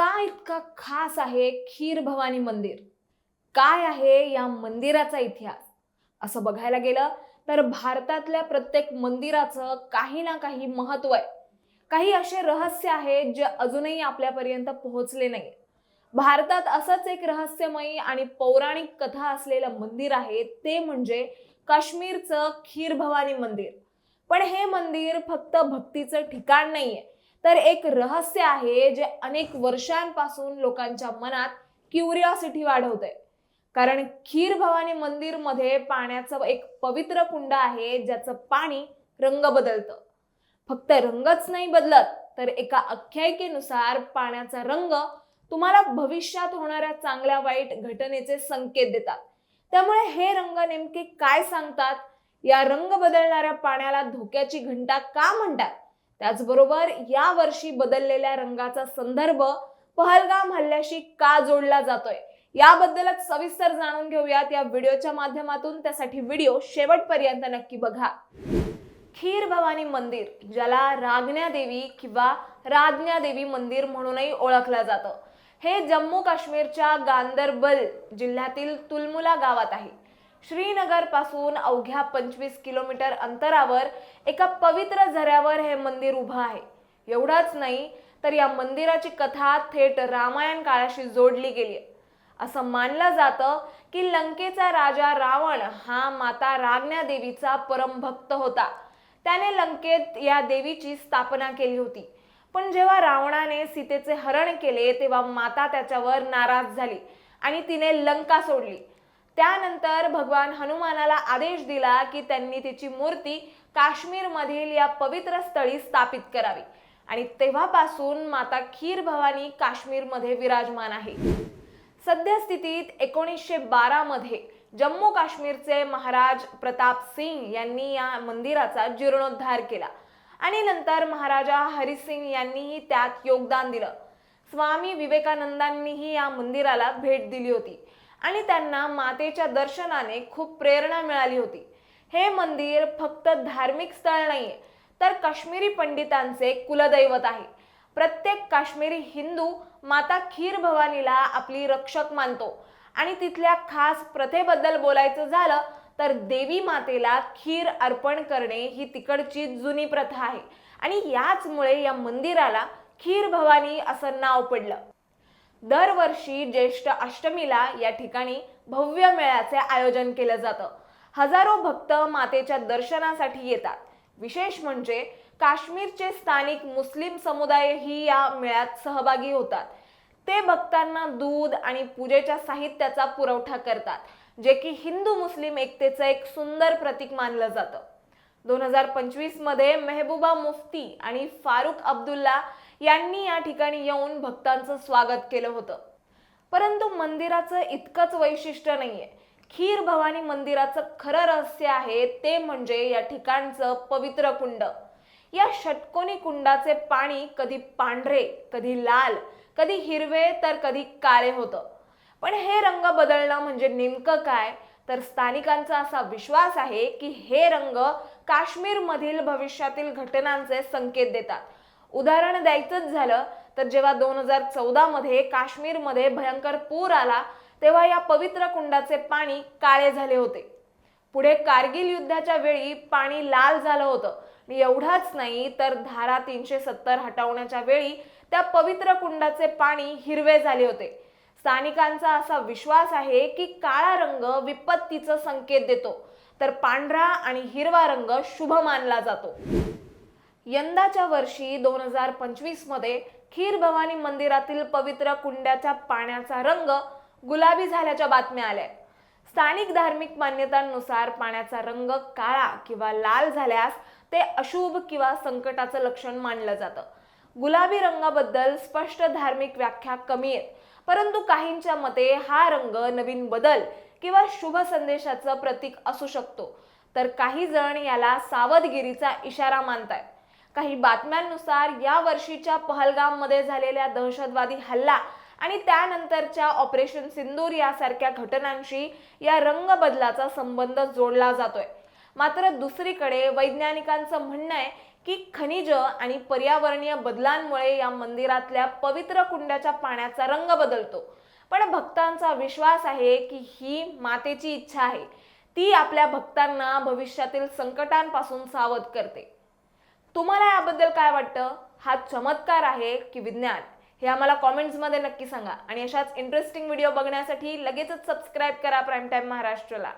का इतका खास आहे खीर भवानी मंदिर? काय आहे या मंदिराचा इतिहास? असं बघायला गेलं तर भारतातल्या प्रत्येक मंदिराचं काही ना काही महत्त्व आहे. काही असे रहस्य आहेत जे अजूनही आपल्यापर्यंत पोहोचले नाही भारतात असंच एक रहस्यमयी आणि पौराणिक कथा असलेलं मंदिर आहे ते म्हणजे काश्मीरचं खीर भवानी मंदिर. पण हे मंदिर फक्त भक्तीचं ठिकाण नाहीये. तर एक रहस्य आहे जे अनेक वर्षांपासून लोकांच्या मनात क्युरिओसिटी वाढवतंय. कारण खीर भवानी मंदिरमध्ये पाण्याचं एक पवित्र कुंड आहे ज्याचं पाणी रंग बदलतं. फक्त रंगच नाही बदलत तर एका आख्यायिकेनुसार पाण्याचा रंग तुम्हाला भविष्यात होणाऱ्या चांगल्या वाईट घटनेचे संकेत देतात. त्यामुळे हे रंग नेमके काय सांगतात? या रंग बदलणाऱ्या पाण्याला धोक्याची घंटा का म्हणतात? त्याचबरोबर या वर्षी बदललेल्या रंगाचा संदर्भ पहलगाम हल्ल्याशी का जोडला जातोय? याबद्दलच सविस्तर जाणून घेऊयात. या व्हिडिओच्या माध्यमातून त्यासाठी व्हिडिओ शेवटपर्यंत नक्की बघा. खीर भवानी मंदिर ज्याला रागण्या देवी किंवा राजण्या देवी मंदिर म्हणूनही ओळखलं जातं. हे जम्मू काश्मीरच्या गांदरबल जिल्ह्यातील तुलमुला गावात आहे. श्रीनगरपासून अवघ्या पंचवीस किलोमीटर अंतरावर एका पवित्र झऱ्यावर हे मंदिर उभं आहे. एवढंच नाही तर या मंदिराची कथा थेट रामायण काळाशी जोडली गेली आहे. असं मानलं जातं की लंकेचा राजा रावण हा माता राज्ञा देवीचा परमभक्त होता. त्याने लंकेत या देवीची स्थापना केली होती. पण जेव्हा रावणाने सीतेचे हरण केले तेव्हा माता त्याच्यावर नाराज झाली आणि तिने लंका सोडली. त्यानंतर भगवान हनुमानाला आदेश दिला की त्यांनी तिची मूर्ती काश्मीरमधील या पवित्र स्थळी स्थापित करावी. आणि तेव्हापासून माता खीर भवानी काश्मीरमध्ये विराजमान आहे. सद्यस्थितीत एकोणीसशे बारा मध्ये जम्मू काश्मीरचे महाराज प्रताप सिंग यांनी या मंदिराचा जीर्णोद्धार केला. आणि नंतर महाराजा हरिसिंग यांनीही त्यात योगदान दिलं. स्वामी विवेकानंदांनीही या मंदिराला भेट दिली होती. आणि त्यांना मातेच्या दर्शनाने खूप प्रेरणा मिळाली होती. हे मंदिर फक्त धार्मिक स्थळ नाहीये तर काश्मीरी पंडितांचे कुलदैवत आहे. प्रत्येक काश्मीरी हिंदू माता खीर भवानीला आपली रक्षक मानतो. आणि तिथल्या खास प्रथेबद्दल बोलायचं झालं तर देवी मातेला खीर अर्पण करणे ही तिकडची जुनी प्रथा आहे. आणि याचमुळे या मंदिराला खीर भवानी असं नाव पडलं. दरवर्षी ज्येष्ठ अष्टमीला या ठिकाणी भव्य मेळ्याचे आयोजन केलं जातं. हजारो भक्त मातेच्या दर्शनासाठी येतात. विशेष म्हणजे काश्मीरचे स्थानिक मुस्लिम समुदायही या मेळ्यात सहभागी होतात. ते भक्तांना दूध आणि पूजेच्या साहित्याचा पुरवठा करतात जे की हिंदू मुस्लिम एकतेचं एक सुंदर प्रतीक मानलं जातं. दोन हजार पंचवीसमध्ये मेहबूबा मुफ्ती आणि फारुख अब्दुल्ला यांनी या ठिकाणी येऊन भक्तांचं स्वागत केलं होतं. परंतु मंदिराचं इतकंच वैशिष्ट्य नाहीये. खीर भवानी मंदिराचं खरं रहस्य आहे ते म्हणजे या ठिकाणचं पवित्र कुंड. या षटकोनी कुंडाचे पाणी कधी पांढरे कधी लाल कधी हिरवे तर कधी काळे होतं. पण हे रंग बदलणं म्हणजे नेमकं काय? तर स्थानिकांचा असा विश्वास आहे की हे रंग काश्मीरमधील भविष्यातील घटनांचे संकेत देतात. उदाहरण द्यायचंच झालं तर जेव्हा दोन हजार चौदामध्ये काश्मीरमध्ये भयंकर पूर आला तेव्हा या पवित्र कुंडाचे पाणी काळे झाले होते. पुढे कारगिल युद्धाच्या वेळी पाणी लाल झालं होतं. आणि एवढाच नाही तर धारा तीनशे सत्तर हटवण्याच्या वेळी त्या पवित्र कुंडाचे पाणी हिरवे झाले होते. स्थानिकांचा असा विश्वास आहे की काळा रंग विपत्तीचं संकेत देतो. तर पांढरा आणि हिरवा रंग शुभ मानला जातो. यंदाच्या वर्षी दोन हजार पंचवीसमध्ये खीर भवानी मंदिरातील पवित्र कुंड्याच्या पाण्याचा रंग गुलाबी झाल्याच्या बातम्या आल्या. स्थानिक धार्मिक मान्यतांनुसार पाण्याचा रंग काळा किंवा लाल झाल्यास ते अशुभ किंवा संकटाचं लक्षण मानलं जातं. गुलाबी रंगाबद्दल स्पष्ट धार्मिक व्याख्या कमी आहेत परंतु काहींच्या मते हा रंग नवीन बदल किंवा शुभ संदेशाचं प्रतीक असू शकतो. तर काही जण याला सावधगिरीचा इशारा मानतायत. काही बातम्यांनुसार या वर्षीच्या पहलगाममध्ये झालेल्या दहशतवादी हल्ला आणि त्यानंतरच्या ऑपरेशन सिंदूर यासारख्या घटनांशी या रंगबदलाचा संबंध जोडला जातोय. मात्र दुसरीकडे वैज्ञानिकांचं म्हणणं आहे की खनिज आणि पर्यावरणीय बदलांमुळे या मंदिरातल्या पवित्र कुंडाच्या पाण्याचा रंग बदलतो. पण भक्तांचा विश्वास आहे की ही मातेची इच्छा आहे. ती आपल्या भक्तांना भविष्यातील संकटांपासून सावध करते. तुम्हाला याबद्दल काय वाटतं? हा चमत्कार आहे की विज्ञान? हे आम्हाला कॉमेंट्समध्ये नक्की सांगा. आणि अशाच इंटरेस्टिंग व्हिडिओ बघण्यासाठी लगेचच सबस्क्राईब करा प्राईम टाईम महाराष्ट्रला.